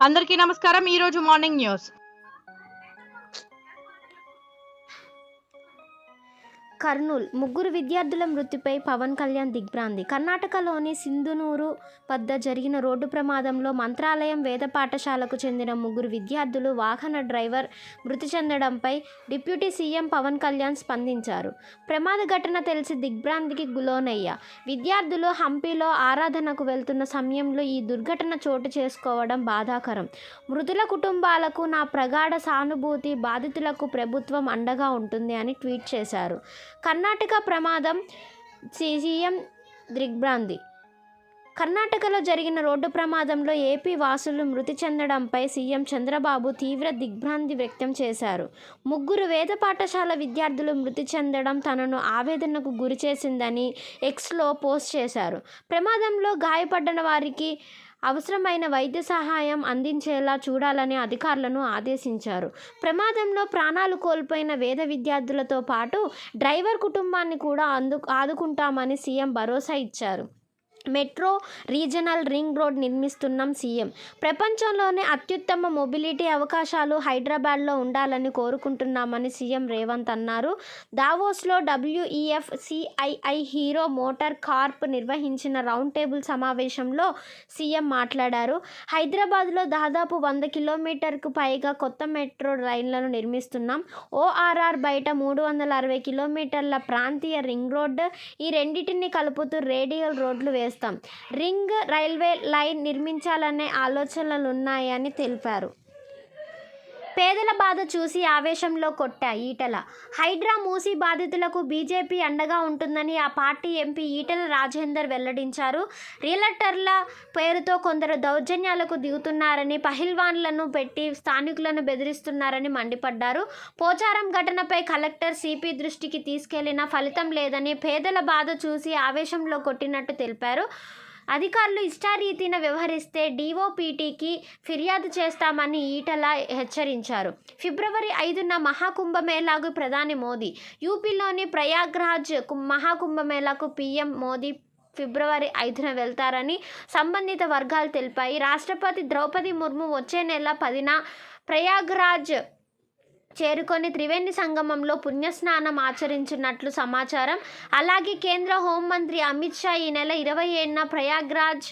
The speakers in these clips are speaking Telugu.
అందరికీ నమస్కారం ఈ రోజు మార్నింగ్ న్యూస్ కర్నూల్. ముగ్గురు విద్యార్థుల మృతిపై పవన్ కళ్యాణ్ దిగ్భ్రాంతి. కర్ణాటకలోని సింధునూరు వద్ద జరిగిన రోడ్డు ప్రమాదంలో మంత్రాలయం వేద పాఠశాలకు చెందిన ముగ్గురు విద్యార్థులు వాహన డ్రైవర్ మృతి చెందడంపై డిప్యూటీ సీఎం పవన్ కళ్యాణ్ స్పందించారు. ప్రమాద ఘటన తెలిసి దిగ్భ్రాంతికి గులోనయ్యా విద్యార్థులు హంపీలో ఆరాధనకు వెళ్తున్న సమయంలో ఈ దుర్ఘటన చోటు చేసుకోవడం బాధాకరం. మృతుల కుటుంబాలకు నా ప్రగాఢ సానుభూతి బాధితులకు ప్రభుత్వం అండగా ఉంటుంది అని ట్వీట్ చేశారు. కర్ణాటక ప్రమాదం సీఎం దిగ్భ్రాంతి. కర్ణాటకలో జరిగిన రోడ్డు ప్రమాదంలో ఏపీ వాసులు మృతి చెందడంపై సీఎం చంద్రబాబు తీవ్ర దిగ్భ్రాంతి వ్యక్తం చేశారు. ముగ్గురు వేద పాఠశాల విద్యార్థులు మృతి చెందడం తనను ఆవేదనకు గురిచేసిందని ఎక్స్లో పోస్ట్ చేశారు. ప్రమాదంలో గాయపడ్డ వారికి అవసరమైన వైద్య సహాయం అందించేలా చూడాలని అధికారులను ఆదేశించారు. ప్రమాదంలో ప్రాణాలు కోల్పోయిన వేద విద్యార్థులతో పాటు డ్రైవర్ కుటుంబాన్ని కూడా అందు ఆదుకుంటామని సీఎం భరోసా ఇచ్చారు. మెట్రో రీజనల్ రింగ్ రోడ్ నిర్మిస్తున్నాం సీఎం. ప్రపంచంలోనే అత్యుత్తమ మొబిలిటీ అవకాశాలు హైదరాబాద్లో ఉండాలని కోరుకుంటున్నామని సీఎం రేవంత్ అన్నారు. దావోస్లో WEF CII Hero MotoCorp నిర్వహించిన రౌండ్ టేబుల్ సమావేశంలో సీఎం మాట్లాడారు. హైదరాబాద్లో దాదాపు వంద కిలోమీటర్కు పైగా కొత్త మెట్రో రైళ్ళను నిర్మిస్తున్నాం. ఓఆర్ఆర్ బయట మూడు వందల అరవై కిలోమీటర్ల ప్రాంతీయ రింగ్ రోడ్ ఈ రెండింటిని కలుపుతూ రేడియల్ రోడ్లు చేస్తాం. రింగ్ రైల్వే లైన్ నిర్మించాలనే ఆలోచనలు ఉన్నాయని తెలిపారు. పేదల బాధ చూసి ఆవేశంలో కొట్టా ఈటల. హైడ్రా మూసి బాధితులకు బీజేపీ అండగా ఉంటుందని ఆ పార్టీ ఎంపీ ఈటల రాజేందర్ వెల్లడించారు. రియలటర్ల పేరుతో కొందరు దౌర్జన్యాలకు దిగుతున్నారని పహిల్వాన్లను పెట్టి స్థానికులను బెదిరిస్తున్నారని మండిపడ్డారు. పోచారం ఘటనపై కలెక్టర్ సిపి దృష్టికి తీసుకెళ్ళిన ఫలితం లేదని పేదల బాధ చూసి ఆవేశంలో కొట్టినట్టు తెలిపారు. అధికారులు ఇష్టారీతిన వ్యవహరిస్తే డీఓపీటీకి ఫిర్యాదు చేస్తామని ఈటల హెచ్చరించారు. ఫిబ్రవరి ఐదున మహాకుంభమేళాకు ప్రధాని మోదీ యూపీలోని ప్రయాగ్రాజ్ మహాకుంభమేళాకు పీఎం మోదీ ఫిబ్రవరి ఐదున వెళ్తారని సంబంధిత వర్గాలు తెలిపాయి. రాష్ట్రపతి ద్రౌపది ముర్ము వచ్చే నెల పదిన ప్రయాగ్రాజ్ చేరుకొని త్రివేణి సంగమంలో పుణ్యస్నానం ఆచరించినట్లు సమాచారం. అలాగే కేంద్ర హోంమంత్రి అమిత్ షా ఈ నెల ఇరవై ఏడున ప్రయాగ్రాజ్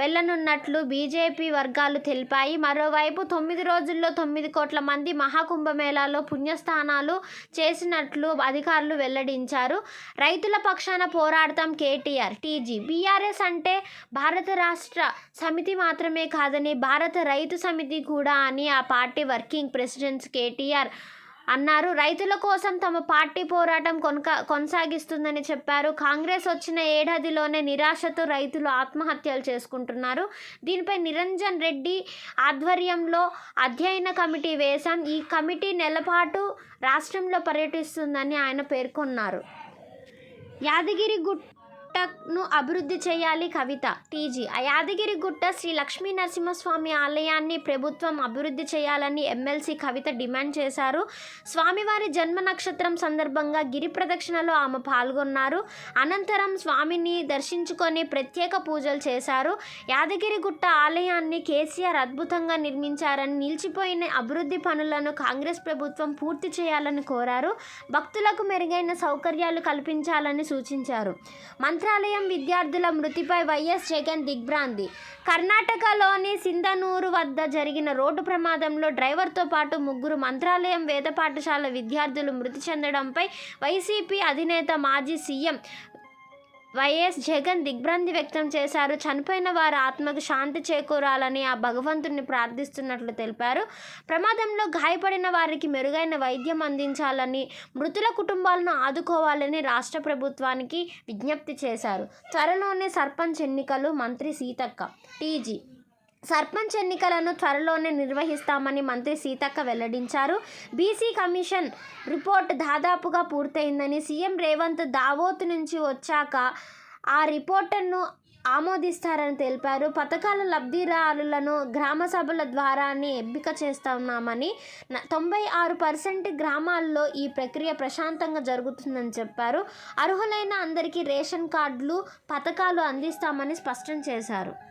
వెళ్ళనున్నట్లు బీజేపీ వర్గాలు తెలిపాయి. మరోవైపు తొమ్మిది రోజుల్లో తొమ్మిది కోట్ల మంది మహాకుంభమేళాలో పుణ్యస్థానాలు చేసినట్లు అధికారులు వెల్లడించారు. రైతుల పక్షాన పోరాడతాం కేటీఆర్ టీజీ. బీఆర్ఎస్ అంటే భారత రాష్ట్ర సమితి మాత్రమే కాదని భారత రైతు సమితి కూడా అని ఆ పార్టీ వర్కింగ్ ప్రెసిడెంట్స్ కేటీఆర్ అన్నారు. రైతుల కోసం తమ పార్టీ పోరాటం కొనక కొనసాగిస్తుందని చెప్పారు. కాంగ్రెస్ వచ్చిన ఏడాదిలోనే నిరాశతో రైతులు ఆత్మహత్యలు చేసుకుంటున్నారు. దీనిపై నిరంజన్ రెడ్డి ఆధ్వర్యంలో అధ్యయన కమిటీ వేశాం. ఈ కమిటీ నెలపాటు రాష్ట్రంలో పర్యటిస్తుందని ఆయన పేర్కొన్నారు. యాదగిరి గుట్ట గుట్టను అభివృద్ధి చేయాలి కవిత. టీజీ ఆ యాదగిరి గుట్ట శ్రీ లక్ష్మీ నరసింహస్వామి ఆలయాన్ని ప్రభుత్వం అభివృద్ధి చేయాలని ఎమ్మెల్సీ కవిత డిమాండ్ చేశారు. స్వామివారి జన్మ నక్షత్రం సందర్భంగా గిరి ప్రదక్షిణలో ఆమె పాల్గొన్నారు. అనంతరం స్వామిని దర్శించుకొని ప్రత్యేక పూజలు చేశారు. యాదగిరి గుట్ట ఆలయాన్ని కేసీఆర్ అద్భుతంగా నిర్మించారని నిలిచిపోయిన అభివృద్ధి పనులను కాంగ్రెస్ ప్రభుత్వం పూర్తి చేయాలని కోరారు. భక్తులకు మెరుగైన సౌకర్యాలు కల్పించాలని సూచించారు. మంత్రాలయం విద్యార్థుల మృతిపై వైఎస్ జగన్ దిగ్భ్రాంతి. కర్ణాటకలోని సింధనూరు వద్ద జరిగిన రోడ్డు ప్రమాదంలో డ్రైవర్తో పాటు ముగ్గురు మంత్రాలయం వేద పాఠశాల విద్యార్థులు మృతి చెందడంపై వైసీపీ అధినేత మాజీ సీఎం వైఎస్ జగన్ దిగ్భ్రాంతి వ్యక్తం చేశారు. చనిపోయిన వారి ఆత్మకు శాంతి చేకూరాలని ఆ భగవంతుని ప్రార్థిస్తున్నట్లు తెలిపారు. ప్రమాదంలో గాయపడిన వారికి మెరుగైన వైద్యం అందించాలని మృతుల కుటుంబాలను ఆదుకోవాలని రాష్ట్ర ప్రభుత్వానికి విజ్ఞప్తి చేశారు. త్వరలోనే సర్పంచ్ ఎన్నికలు మంత్రి సీతక్క టీజీ సర్పంచ్ ఎన్నికలను త్వరలోనే నిర్వహిస్తామని మంత్రి సీతక్క వెల్లడించారు. బీసీ కమిషన్ రిపోర్ట్ దాదాపుగా పూర్తయిందని సీఎం రేవంత్ దావోత్ నుంచి వచ్చాక ఆ రిపోర్టును ఆమోదిస్తారని తెలిపారు. పథకాల లబ్ధిదారులను గ్రామ సభల ద్వారానే ఎంపిక చేస్తున్నామని తొంభై ఆరు పర్సెంట్ గ్రామాల్లో ఈ ప్రక్రియ ప్రశాంతంగా జరుగుతుందని చెప్పారు. అర్హులైన అందరికీ రేషన్ కార్డులు పథకాలు అందిస్తామని స్పష్టం చేశారు.